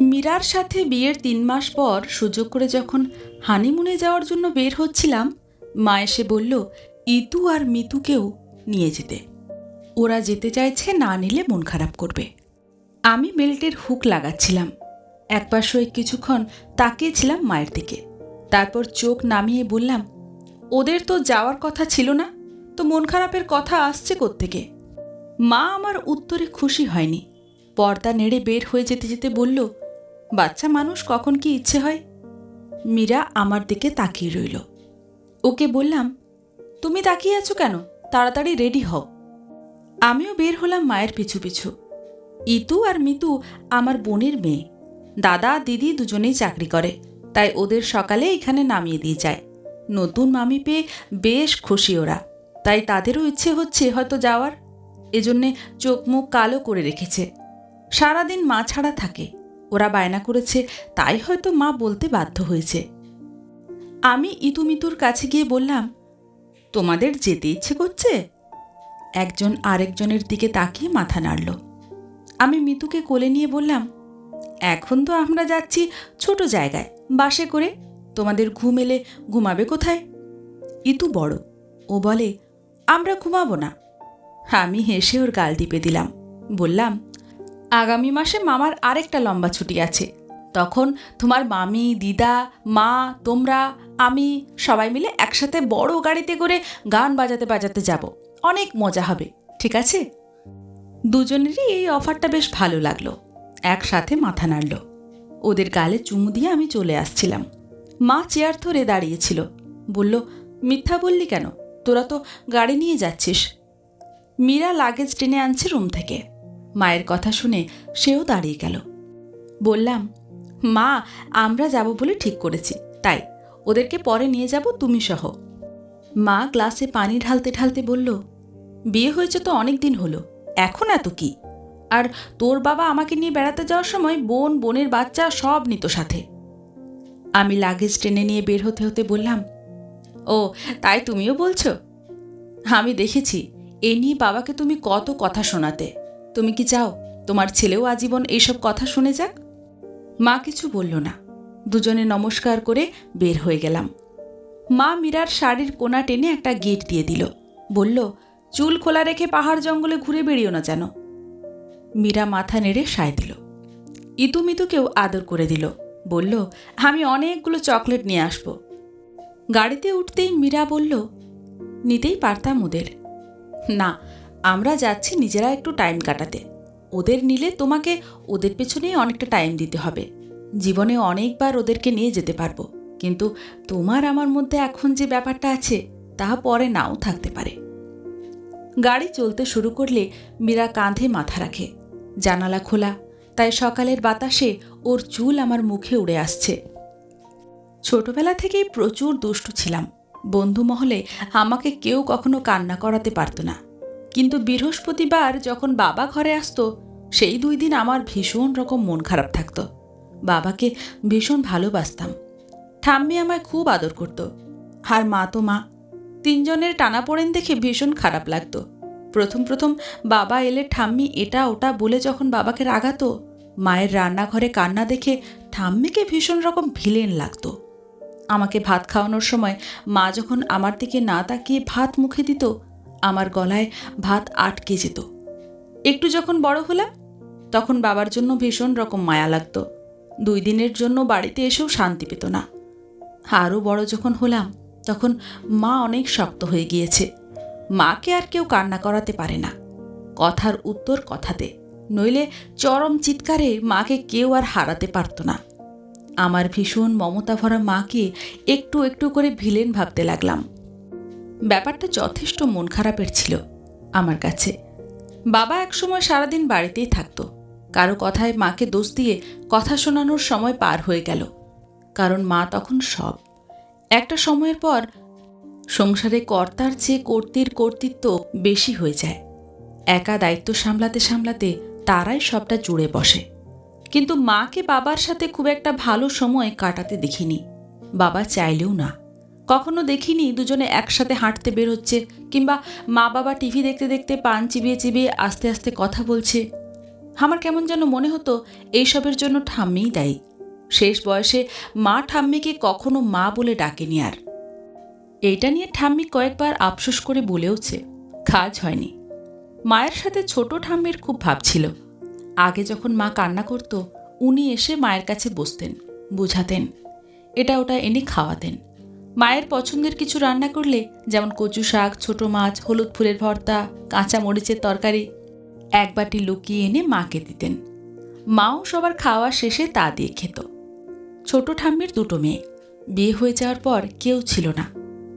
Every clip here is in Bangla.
মীরার সাথে বিয়ের তিন মাস পর সুযোগ করে যখন হানিমুনে যাওয়ার জন্য বের হচ্ছিলাম, মা এসে বলল, ইতু আর মিতুকেও নিয়ে যেতে। ওরা যেতে চাইছে না নিলে মন খারাপ করবে। আমি বেল্টের হুক লাগাচ্ছিলাম। একপাশ হয়ে কিছুক্ষণ তাকিয়েছিলাম মায়ের দিকে। তারপর চোখ নামিয়ে বললাম, ওদের তো যাওয়ার কথা ছিল না, তো মন খারাপের কথা আসছে কোত্থেকে? মা আমার উত্তরে খুশি হয়নি। পর্দা নেড়ে বের হয়ে যেতে যেতে বলল, বাচ্চা মানুষ, কখন কি ইচ্ছে হয়? মীরা আমার দিকে তাকিয়ে রইল। ওকে বললাম, তুমি তাকিয়ে আছো কেন? তাড়াতাড়ি রেডি হও। আমিও বের হলাম মায়ের পিছু পিছু। ইতু আর মিতু আমার বোনের মেয়ে। দাদা, দিদি দুজনেই চাকরি করে, তাই ওদের সকালে এখানে নামিয়ে দিয়ে যায়। নতুন মামি পেয়ে বেশ খুশি ওরা, তাই তাদেরও ইচ্ছে হচ্ছে হয়তো যাওয়ার। এজন্যে চোখ মুখ কালো করে রেখেছে। সারাদিন মা ছাড়া থাকে। ওরা বায়না করেছে, তাই হয়তো মা বলতে বাধ্য হয়েছে। আমি ইতুমিতুর কাছে গিয়ে বললাম, তোমাদের যেতে ইচ্ছে করছে? একজন আরেকজনের দিকে তাকিয়ে মাথা নাড়ল। আমি মিতুকে কোলে নিয়ে বললাম, এখন তো আমরা যাচ্ছি ছোট জায়গায়, বাসে করে। তোমাদের ঘুম এলে ঘুমাবে কোথায়? ইতু বড়। ও বলে, আমরা ঘুমাবো না। আমি হেসে ওর গাল টিপে দিলাম। বললাম আগামী মাসে মামার আরেকটা লম্বা ছুটি আছে। তখন তোমার মামি, দিদা, মা, তোমরা, আমি সবাই মিলে একসাথে বড় গাড়িতে করে গান বাজাতে বাজাতে যাব। অনেক মজা হবে, ঠিক আছে? দুজনেরই এই অফারটা বেশ ভালো লাগল। একসাথে মাথা নাড়ল। ওদের গালে চুমু দিয়ে আমি চলে আসছিলাম। মা চেয়ার ধরে দাঁড়িয়েছিল। বলল, মিথ্যা বললি কেন? তোরা তো গাড়ি নিয়ে যাচ্ছিস। মীরা লাগেজ টেনে আনছে রুম থেকে। মায়ের কথা শুনে সেও দাঁড়িয়ে গেল। বললাম, মা, আমরা যাব বলে ঠিক করেছি। তাই, ওদেরকে পরে নিয়ে যাব তুমি সহ। মা গ্লাসে পানি ঢালতে ঢালতে বলল, বিয়ে হয়েছে তো অনেক দিন হলো, এখন এত কি? আর তোর বাবা আমাকে নিয়ে বেড়াতে যাওয়ার সময় বোন, বোনের বাচ্চা সব নিত সাথে। আমি লাগেজ টেনে নিয়ে বের হতে হতে বললাম, ও, তাই তুমিও বলছো? আমি দেখেছি, এ নিয়ে বাবাকে তুমি কত কথা শোনাতে। তুমি কি চাও তোমার ছেলেও আজীবন এইসব কথা শুনে যাক? মা কিছু বলল না। দুজনে নমস্কার করে বের হয়ে গেলাম। মা মীরার শাড়ির কোনা টেনে একটা গেট দিয়ে দিল। বলল, চুল খোলা রেখে পাহাড় জঙ্গলে ঘুরে বেরিও না যেন। মীরা মাথা নেড়ে সায় দিল। ইতুমিতুকেও আদর করে দিল। বলল, আমি অনেকগুলো চকলেট নিয়ে আসব। গাড়িতে উঠতেই মীরা বলল, নিতেই পারতাম ওদের। না আমরা যাচ্ছি নিজেরা একটু টাইম কাটাতে। ওদের নিলে তোমাকে ওদের পেছনেই অনেকটা টাইম দিতে হবে। জীবনে অনেকবার ওদেরকে নিয়ে যেতে পারব। কিন্তু তোমার আমার মধ্যে এখন যে ব্যাপারটা আছে, তা পরে নাও থাকতে পারে। গাড়ি চলতে শুরু করলে মীরা কাঁধে মাথা রাখে। জানালা খোলা, তাই সকালের বাতাসে ওর চুল আমার মুখে উড়ে আসছে। ছোটবেলা থেকেই প্রচুর দুষ্টু ছিলাম। বন্ধু মহলে আমাকে কেউ কখনো কান্না করাতে পারত না। কিন্তু বৃহস্পতিবার যখন বাবা ঘরে আসতো, সেই দুই দিন আমার ভীষণ রকম মন খারাপ থাকতো। বাবাকে ভীষণ ভালোবাসতাম। ঠাম্মি আমায় খুব আদর করত। আর মা তো মা। তিনজনের টানাপোড়েন দেখে ভীষণ খারাপ লাগতো। প্রথম প্রথম বাবা এলে ঠাম্মি এটা ওটা বলে যখন বাবাকে রাগাতো, মায়ের রান্নাঘরে কান্না দেখে ঠাম্মিকে ভীষণ রকম ভিলেন লাগতো। আমাকে ভাত খাওয়ানোর সময় মা যখন আমার দিকে না তাকিয়ে ভাত মুখে দিত আমার গলায় ভাত আটকে যেত। একটু যখন বড় হলাম, তখন বাবার জন্য ভীষণ রকম মায়া লাগতো। দুই দিনের জন্য বাড়িতে এসেও শান্তি পেত না। আরও বড় যখন হলাম, তখন মা অনেক শক্ত হয়ে গিয়েছে। মাকে আর কেউ কান্না করাতে পারে না। কথার উত্তর কথাতে, নইলে চরম চিৎকারে মাকে কেউ আর হারাতে পারত না। আমার ভীষণ মমতা ভরা মাকে একটু একটু করে ভিলেন ভাবতে লাগলাম। ব্যাপারটা যথেষ্ট মন খারাপের ছিল আমার কাছে। বাবা একসময় সারাদিন বাড়িতেই থাকতো। কারও কথায় মাকে দোষ দিয়ে কথা শোনানোর সময় পার হয়ে গেল। কারণ মা তখন সব। একটা সময়ের পর সংসারে কর্তার চেয়ে কর্তির কর্তৃত্ব বেশি হয়ে যায়। একা দায়িত্ব সামলাতে সামলাতে তারাই সবটা জুড়ে বসে। কিন্তু মাকে বাবার সাথে খুব একটা ভালো সময় কাটাতে দেখিনি। বাবা চাইলেও না। কখনো দেখিনি দুজনে একসাথে হাঁটতে বেরোচ্ছে কিংবা মা বাবা টিভি দেখতে দেখতে পান চিবিয়ে চিবিয়ে আস্তে আস্তে কথা বলছে। আমার কেমন যেন মনে হতো, এইসবের জন্য ঠাম্মিই দায়ী। শেষ বয়সে মা ঠাম্মিকে কখনো মা বলে ডাকেনি আর। এইটা নিয়ে ঠাম্মি কয়েকবার আফসোস করে বলেওছে, কাজ হয়নি। মায়ের সাথে ছোট ঠাম্মির খুব ভাব ছিল। আগে যখন মা কান্না করত, উনি এসে মায়ের কাছে বসতেন, বুঝাতেন। এটা ওটা এনে খাওয়াতেন। মায়ের পছন্দের কিছু রান্না করলে যেমন কচু শাক, ছোট মাছ, হলুদ ফুলের ভর্তা, কাঁচা মরিচের তরকারি এক বাটি লুকিয়ে এনে মাকে দিতেন। মাও সবার খাওয়া শেষে তা দিয়ে খেত। ছোট ঠাম্মির দুটো মেয়ে। বিয়ে হয়ে যাওয়ার পর কেউ ছিল না।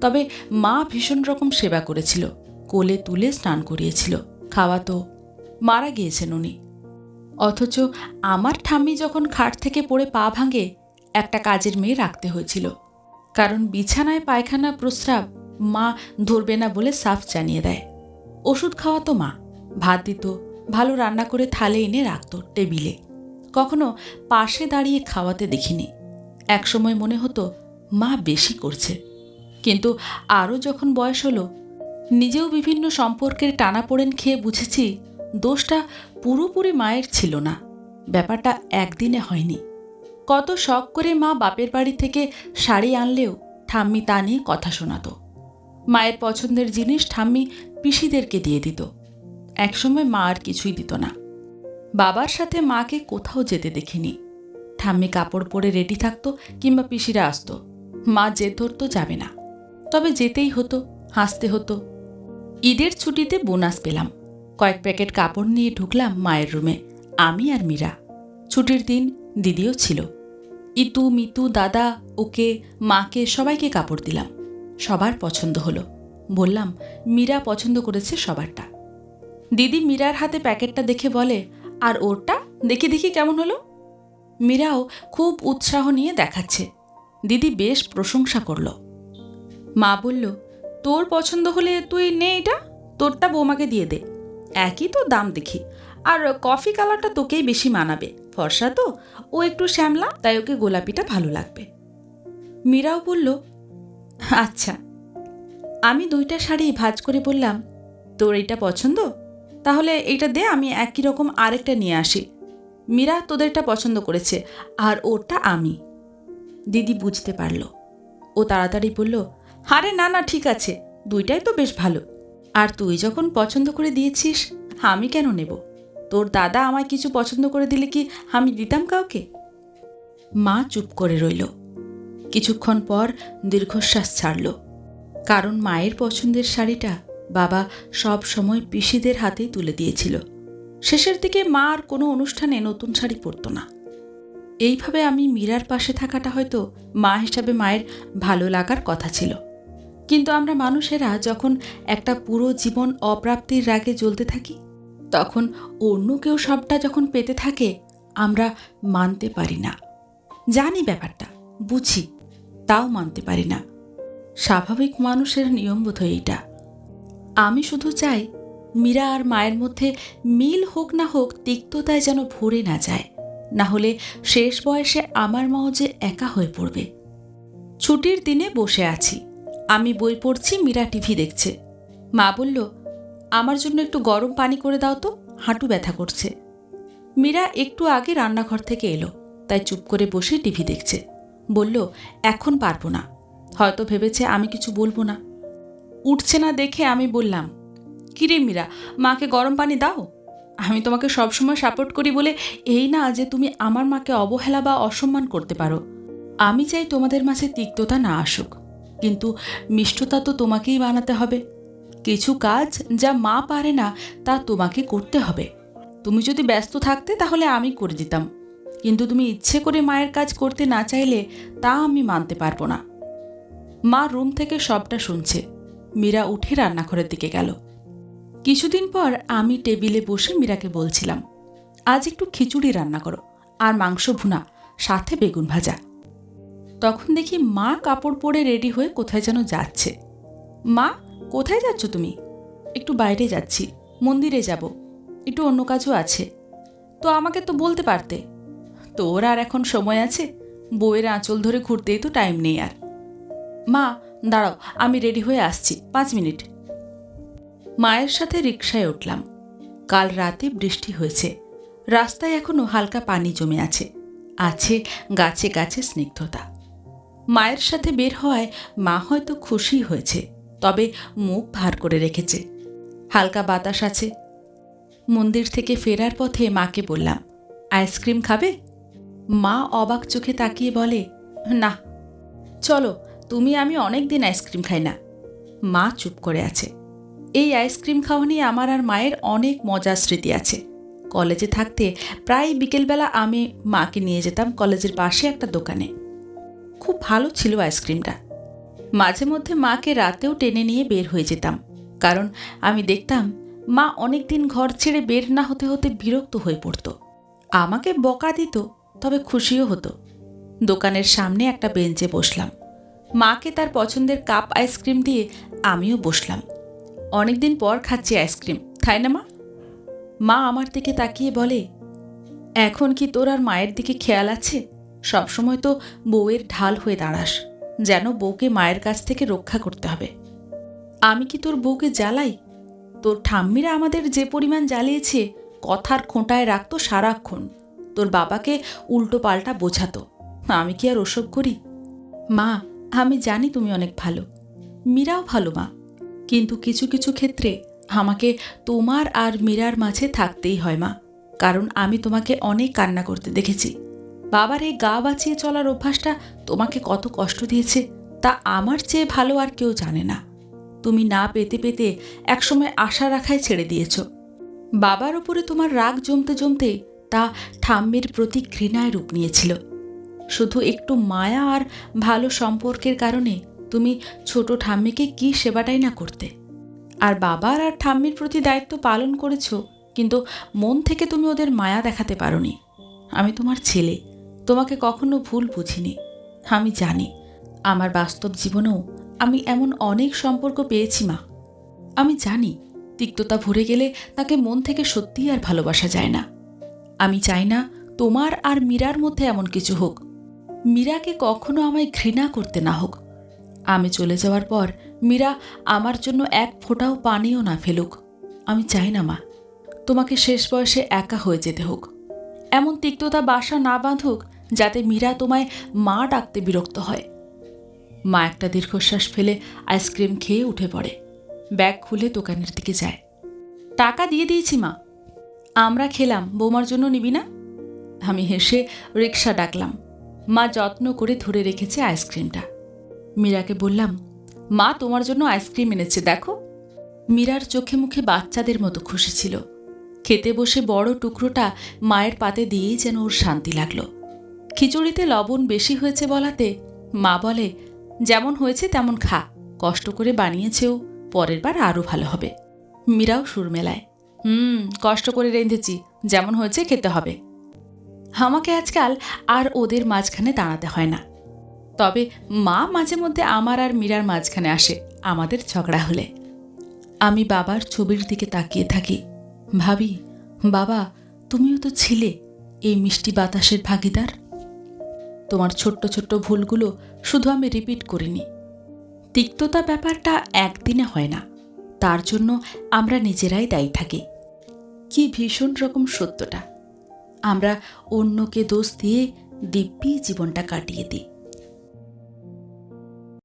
তবে মা ভীষণ রকম সেবা করেছিল। কোলে তুলে স্নান করিয়েছিল, খাওয়াতো। মারা গিয়েছেন উনি। অথচ আমার ঠাম্মি যখন খাট থেকে পড়ে পা ভাঙে, একটা কাজের মেয়ে রাখতে হয়েছিল। কারণ বিছানায় পায়খানা প্রস্রাব মা ধরবে না বলে সাফ জানিয়ে দেয়। ওষুধ খাওয়াতো মা। ভাত দিত, ভালো রান্না করে থালে এনে রাখতো টেবিলে। কখনো পাশে দাঁড়িয়ে খাওয়াতে দেখিনি। একসময় মনে হতো, মা বেশি করছে। কিন্তু আরও যখন বয়স হলো, নিজেও বিভিন্ন সম্পর্কের টানাপোড়েন খেয়ে বুঝেছি, দোষটা পুরোপুরি মায়ের ছিল না। ব্যাপারটা একদিনে হয়নি। কত শখ করে মা বাপের বাড়ি থেকে শাড়ি আনলেও ঠাম্মি তা নিয়ে কথা শোনাতো। মায়ের পছন্দের জিনিস ঠাম্মি পিসিদেরকে দিয়ে দিত। একসময় মা আর কিছুই দিত না। বাবার সাথে মাকে কোথাও যেতে দেখিনি। ঠাম্মি কাপড় পরে রেডি থাকতো কিংবা পিসিরা আসতো। মা জেদ ধরতো যাবে না। তবে যেতেই হতো, হাসতে হতো। ঈদের ছুটিতে বোনাস পেলাম। কয়েক প্যাকেট কাপড় নিয়ে ঢুকলাম মায়ের রুমে, আমি আর মীরা। ছুটির দিন দিদিও ছিল। ইতু, মিতু, দাদা, ওকে, মাকে সবাইকে কাপড় দিলাম। সবার পছন্দ হলো। বললাম, মীরা পছন্দ করেছে সবারটা। দিদি মীরার হাতে প্যাকেটটা দেখে বলে, আর ওরটা? দেখি দেখি কেমন হলো? মীরাও খুব উৎসাহ নিয়ে দেখাচ্ছে। দিদি বেশ প্রশংসা করল। মা বলল, তোর পছন্দ হলে তুই নে এটা, তোরটা বৌমাকে দিয়ে দে। একই তো দাম দেখি। আর কফি কালারটা তোকেই বেশি মানাবে। ফর্সা তো, ও একটু শ্যামলা, তাই ওকে গোলাপিটা ভালো লাগবে। মীরাও বলল আচ্ছা। আমি দুইটা শাড়ি ভাজ করে বললাম, তোর এইটা পছন্দ? তাহলে এইটা দে, আমি একই রকম আরেকটা নিয়ে আসি। মীরা, তোদেরটা পছন্দ করেছে, আর ওরটা আমি। দিদি বুঝতে পারল। ও তাড়াতাড়ি বলল, আরে না না, ঠিক আছে, দুইটাই তো বেশ ভালো। আর তুই যখন পছন্দ করে দিয়েছিস, আমি কেন নেব? তোর দাদা আমায় কিছু পছন্দ করে দিলে কি আমি দিতাম কাউকে? মা চুপ করে রইল। কিছুক্ষণ পর দীর্ঘশ্বাস ছাড়ল। কারণ মায়ের পছন্দের শাড়িটা বাবা সব সময় পিসিদের হাতেই তুলে দিয়েছিল। শেষের দিকে মা আর কোনো অনুষ্ঠানে নতুন শাড়ি পরতো না। এইভাবে আমি মীরার পাশে থাকাটা হয়তো মা হিসাবে মায়ের ভালো লাগার কথা ছিল। কিন্তু আমরা মানুষেরা যখন একটা পুরো জীবন অপ্রাপ্তির রাগে জ্বলতে থাকি তখন অন্য কেউ সবটা যখন পেতে থাকে, আমরা মানতে পারি না। জানি ব্যাপারটা, বুঝি, তাও মানতে পারি না। স্বাভাবিক মানুষের নিয়ম বোধ এইটা। আমি শুধু চাই, মীরা আর মায়ের মধ্যে মিল হোক না হোক, তিক্ততায় যেন ভরে না যায়। না হলে শেষ বয়সে আমার মাও যে একা হয়ে পড়বে। ছুটির দিনে বসে আছি। আমি বই পড়ছি, মীরা টিভি দেখছে। মা বলল আমার জন্য একটু গরম পানি করে দাও তো, হাঁটু ব্যথা করছে। মীরা একটু আগে রান্নাঘর থেকে এলো, তাই চুপ করে বসে টিভি দেখছে। বলল, এখন পারব না। হয়তো ভেবেছে আমি কিছু বলব না। উঠছে না দেখে আমি বললাম, কিরে মীরা, মাকে গরম পানি দাও? আমি তোমাকে সবসময় সাপোর্ট করি বলে এই না যে তুমি আমার মাকে অবহেলা বা অসম্মান করতে পারো। আমি চাই তোমাদের মাঝে তিক্ততা না আসুক। কিন্তু মিষ্টতা তো তোমাকেই বানাতে হবে। কিছু কাজ যা মা পারে না, তা তোমাকে করতে হবে। তুমি যদি ব্যস্ত থাকতে, তাহলে আমি করে দিতাম। কিন্তু তুমি ইচ্ছে করে মায়ের কাজ করতে না চাইলে, তা আমি মানতে পারব না। মা রুম থেকে সবটা শুনছে। মীরা উঠে রান্নাঘরের দিকে গেল। কিছুদিন পর আমি টেবিলে বসে মীরাকে বলছিলাম, আজ একটু খিচুড়ি রান্না করো আর মাংস ভুনা, সাথে বেগুন ভাজা। তখন দেখি মা কাপড় পরে রেডি হয়ে কোথায় যেন যাচ্ছে। মা কোথায় যাচ্ছ তুমি? একটু বাইরে যাচ্ছি, মন্দিরে যাব। একটু অন্য কাজও আছে। তো আমাকে তো বলতে পারতে। তোর আর এখন সময় আছে? বউয়ের আঁচল ধরে ঘুরতেই তো টাইম নেই আর। মা, দাঁড়াও, আমি রেডি হয়ে আসছি। পাঁচ মিনিট। মায়ের সাথে রিকশায় উঠলাম। কাল রাতে বৃষ্টি হয়েছে। রাস্তায় এখনও হালকা পানি জমে আছে। আছে গাছে গাছে স্নিগ্ধতা। মায়ের সাথে বের হওয়ায় মা হয়তো খুশি হয়েছে। তবে মুখ ভার করে রেখেছে। হালকা বাতাস আছে। মন্দির থেকে ফেরার পথে মাকে বললাম, আইসক্রিম খাবে? মা অবাক চোখে তাকিয়ে বলে, না। চলো, তুমি আমি অনেক দিন আইসক্রিম খাই না। মা চুপ করে আছে। এই আইসক্রিম খাওয়া নিয়ে আমার আর মায়ের অনেক মজার স্মৃতি আছে। কলেজে থাকতে প্রায় বিকেলবেলা আমি মাকে নিয়ে যেতাম কলেজের পাশে একটা দোকানে। খুব ভালো ছিল আইসক্রিমটা। মাঝে মধ্যে মাকে রাতেও টেনে নিয়ে বের হয়ে যেতাম। কারণ আমি দেখতাম, মা অনেক দিন ঘর ছেড়ে বের না হতে হতে বিরক্ত হয়ে পড়তো। আমাকে বকা দিত, তবে খুশিও হতো। দোকানের সামনে একটা বেঞ্চে বসলাম। মাকে তার পছন্দের কাপ আইসক্রিম দিয়ে আমিও বসলাম। অনেকদিন পর খাচ্ছি আইসক্রিম, তাই না মা? মা আমার দিকে তাকিয়ে বলে, এখন কি তোর আর মায়ের দিকে খেয়াল আছে? সবসময় তো বউয়ের ঢাল হয়ে দাঁড়াস। যেন বউকে মায়ের কাছ থেকে রক্ষা করতে হবে। আমি কি তোর বউকে জ্বালাই? তোর ঠাম্মিরা আমাদের যে পরিমাণ জ্বালিয়েছে, কথার খোঁটায় রাখতো সারাক্ষণ। তোর বাবাকে উল্টো পাল্টা বোঝাতো। আমি কি আর ওসব করি? মা, আমি জানি তুমি অনেক ভালো। মীরাও ভালো মা। কিন্তু কিছু কিছু ক্ষেত্রে আমাকে তোমার আর মীরার মাঝে থাকতেই হয় মা। কারণ আমি তোমাকে অনেক কান্না করতে দেখেছি। বাবার এই গা বাঁচিয়ে চলার অভ্যাসটা তোমাকে কত কষ্ট দিয়েছে, তা আমার চেয়ে ভালো আর কেউ জানে না। তুমি না পেতে পেতে একসময় আশা রাখায় ছেড়ে দিয়েছ। বাবার ওপরে তোমার রাগ জমতে জমতে তা ঠাম্মির প্রতি ঘৃণায় রূপ নিয়েছিল। শুধু একটু মায়া আর ভালো সম্পর্কের কারণে তুমি ছোট ঠাম্মিকে কি সেবাটাই না করতে। আর বাবার আর ঠাম্মির প্রতি দায়িত্ব পালন করেছ, কিন্তু মন থেকে তুমি ওদের মায়া দেখাতে পারোনি। আমি তোমার ছেলে। তোমাকে কখনো ভুল বুঝিনি। আমি জানি, আমার বাস্তব জীবনেও আমি এমন অনেক সম্পর্ক পেয়েছি, মা। আমি জানি, তিক্ততা ভরে গেলে তাকে মন থেকে সত্যিই আর ভালোবাসা যায় না। আমি চাই না তোমার আর মীরার মধ্যে এমন কিছু হোক। মীরাকে কখনো আমায় ঘৃণা করতে না হোক। আমি চলে যাওয়ার পর মীরা আমার জন্য এক ফোঁটাও পানিও না ফেলুক। আমি চাই না, মা, তোমাকে শেষ বয়সে একা হয়ে যেতে হোক। এমন তিক্ততা বাসা না বাঁধুক যাতে মীরা তোমায় মা ডাকতে বিরক্ত হয়। মা একটা দীর্ঘশ্বাস ফেলে আইসক্রিম খেয়ে উঠে পড়ে। ব্যাগ খুলে দোকানের দিকে যায়। টাকা দিয়ে দিয়েছি, মা। আমরা খেলাম, বৌমার জন্য নিবি না? আমি হেসে রিক্সা ডাকলাম। মা যত্ন করে ধরে রেখেছে আইসক্রিমটা। মীরাকে বললাম, মা তোমার জন্য আইসক্রিম এনেছে, দেখো। মীরার চোখে মুখে বাচ্চাদের মতো খুশি ছিল। খেতে বসে বড় টুকরোটা মায়ের পাতে দিয়েই যেন ওর শান্তি লাগল। খিচুড়িতে লবণ বেশি হয়েছে বলাতে মা বলে, যেমন হয়েছে তেমন খা, কষ্ট করে বানিয়েছেও, পরের বার আরও ভালো হবে। মীরাও সুর মেলায়, হুম, কষ্ট করে রেঁধেছি, যেমন হয়েছে খেতে হবে। আমাকে আজকাল আর ওদের মাঝখানে দাঁড়াতে হয় না। তবে মা মাঝে মধ্যে আমার আর মীরার মাঝখানে আসে, আমাদের ঝগড়া হলে। আমি বাবার ছবির দিকে তাকিয়ে থাকি। ভাবি, বাবা, তুমিও তো ছিলে, এই মিষ্টি বাতাসের ভাগিদার? তোমার ছোট্ট ছোট্ট ভুলগুলো শুধু আমি রিপিট করিনি। তিক্ততা ব্যাপারটা একদিনে হয় না। তার জন্য আমরা নিজেরাই দায়ী থাকি। কি ভীষণ রকম সত্যটা। আমরা অন্যকে দোষ দিয়ে দিব্যি জীবনটা কাটিয়ে দিই।